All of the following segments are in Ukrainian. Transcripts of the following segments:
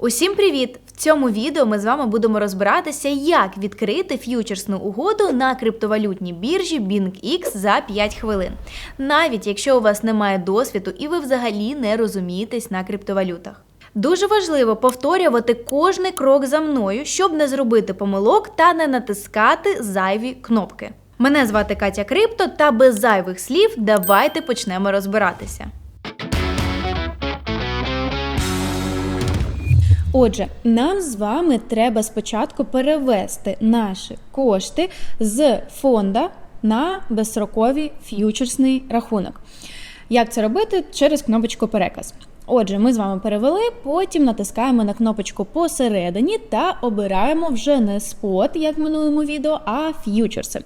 Усім привіт! В цьому відео ми з вами будемо розбиратися, як відкрити ф'ючерсну угоду на криптовалютній біржі BingX за 5 хвилин. Навіть якщо у вас немає досвіду і ви взагалі не розумієтесь на криптовалютах. Дуже важливо повторювати кожний крок за мною, щоб не зробити помилок та не натискати зайві кнопки. Мене звати Катя Крипто, та без зайвих слів давайте почнемо розбиратися. Отже, нам з вами треба спочатку перевести наші кошти з фонда на безстроковий ф'ючерсний рахунок. Як це робити? Через кнопочку переказ. Отже, ми з вами перевели, потім натискаємо на кнопочку посередині та обираємо вже не спот, як в минулому відео, а ф'ючерси.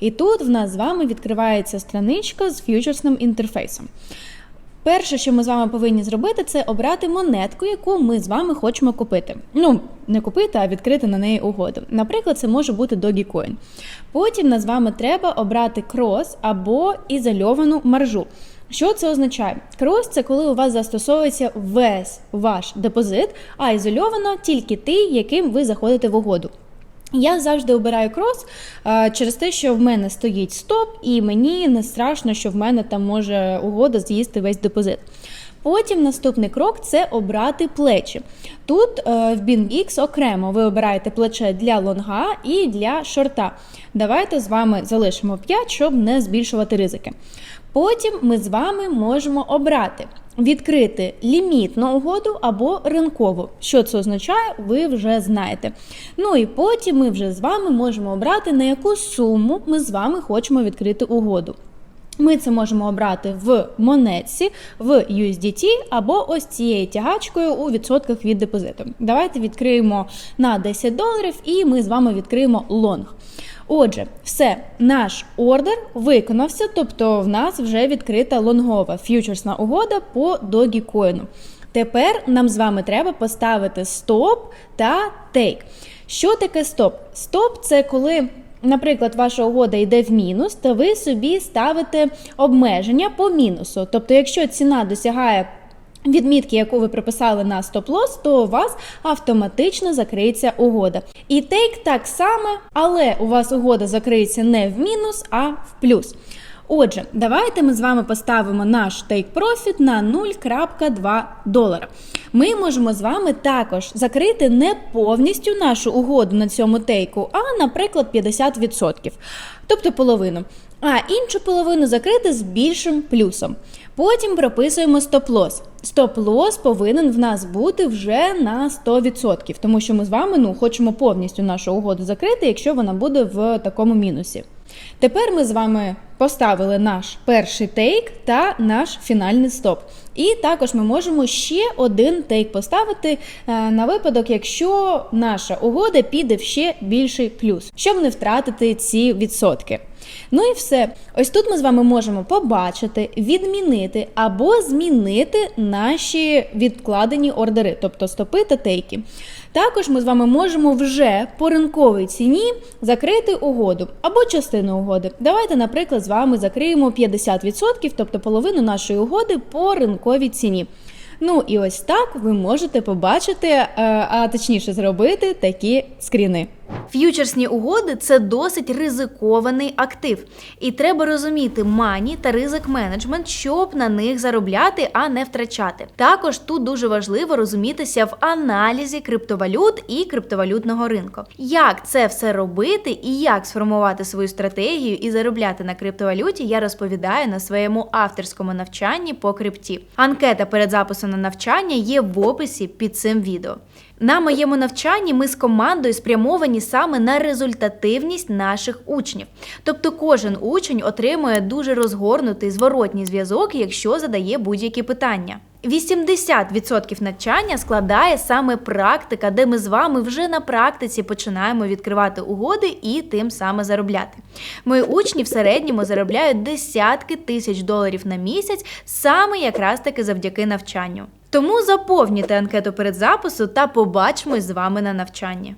І тут в нас з вами відкривається страничка з ф'ючерсним інтерфейсом. Перше, що ми з вами повинні зробити, це обрати монетку, яку ми з вами хочемо купити. Ну, не купити, а відкрити на неї угоду. Наприклад, це може бути Dogecoin. Потім нам з вами треба обрати крос або ізольовану маржу. Що це означає? Крос це коли у вас застосовується весь ваш депозит, а ізольовано тільки той, яким ви заходите в угоду. Я завжди обираю крос через те, що в мене стоїть стоп, і мені не страшно, що в мене там може угода з'їсти весь депозит. Потім наступний крок це обрати плечі. Тут е, в BingX окремо ви обираєте плече для лонга і для шорта. Давайте з вами залишимо 5, щоб не збільшувати ризики. Потім ми з вами можемо обрати. Відкрити лімітну угоду або ринкову. Що це означає, ви вже знаєте. Ну і потім ми вже з вами можемо обрати, на яку суму ми з вами хочемо відкрити угоду. Ми це можемо обрати в монетці, в USDT або ось цією тягачкою у відсотках від депозиту. Давайте відкриємо на 10 доларів і ми з вами відкриємо лонг. Отже, все, наш ордер виконався, тобто в нас вже відкрита лонгова ф'ючерсна угода по Dogecoin. Тепер нам з вами треба поставити стоп та тейк. Що таке стоп? Стоп це коли. Наприклад, ваша угода йде в мінус, то ви собі ставите обмеження по мінусу. Тобто, якщо ціна досягає відмітки, яку ви приписали на стоп-лосс, то у вас автоматично закриється угода. І тейк так само, але у вас угода закриється не в мінус, а в плюс. Отже, давайте ми з вами поставимо наш take profit на 0,2 долара. Ми можемо з вами також закрити не повністю нашу угоду на цьому тейку, а, наприклад, 50%, тобто половину. А іншу половину закрити з більшим плюсом. Потім прописуємо стоп-лосс. Стоп-лосс повинен в нас бути вже на 100%, тому що ми з вами ну, хочемо повністю нашу угоду закрити, якщо вона буде в такому мінусі. Тепер ми з вами поставили наш перший тейк та наш фінальний стоп. І також ми можемо ще один тейк поставити е, на випадок, якщо наша угода піде в ще більший плюс, щоб не втратити ці відсотки. Ну і все. Ось тут ми з вами можемо побачити, відмінити або змінити наші відкладені ордери, тобто стопи та тейки. Також ми з вами можемо вже по ринковій ціні закрити угоду або частину угоди. Давайте, наприклад, з вами закриємо 50%, тобто половину нашої угоди по ринковій ціні. Ну і ось так ви можете побачити, е, а точніше зробити такі скріни. Ф'ючерсні угоди це досить ризикований актив, і треба розуміти мані та ризик менеджмент, щоб на них заробляти, а не втрачати. Також тут дуже важливо розумітися в аналізі криптовалют і криптовалютного ринку. Як це все робити і як сформувати свою стратегію і заробляти на криптовалюті, я розповідаю на своєму авторському навчанні по крипті. Анкета перед записом на навчання є в описі під цим відео. На моєму навчанні ми з командою спрямовані саме на результативність наших учнів. Тобто кожен учень отримує дуже розгорнутий зворотній зв'язок, якщо задає будь-які питання. 80% навчання складає саме практика, де ми з вами вже на практиці починаємо відкривати угоди і тим саме заробляти. Мої учні в середньому заробляють десятки тисяч доларів на місяць, саме якраз таки завдяки навчанню. Тому заповнюйте анкету перед запису та побачимось з вами на навчанні.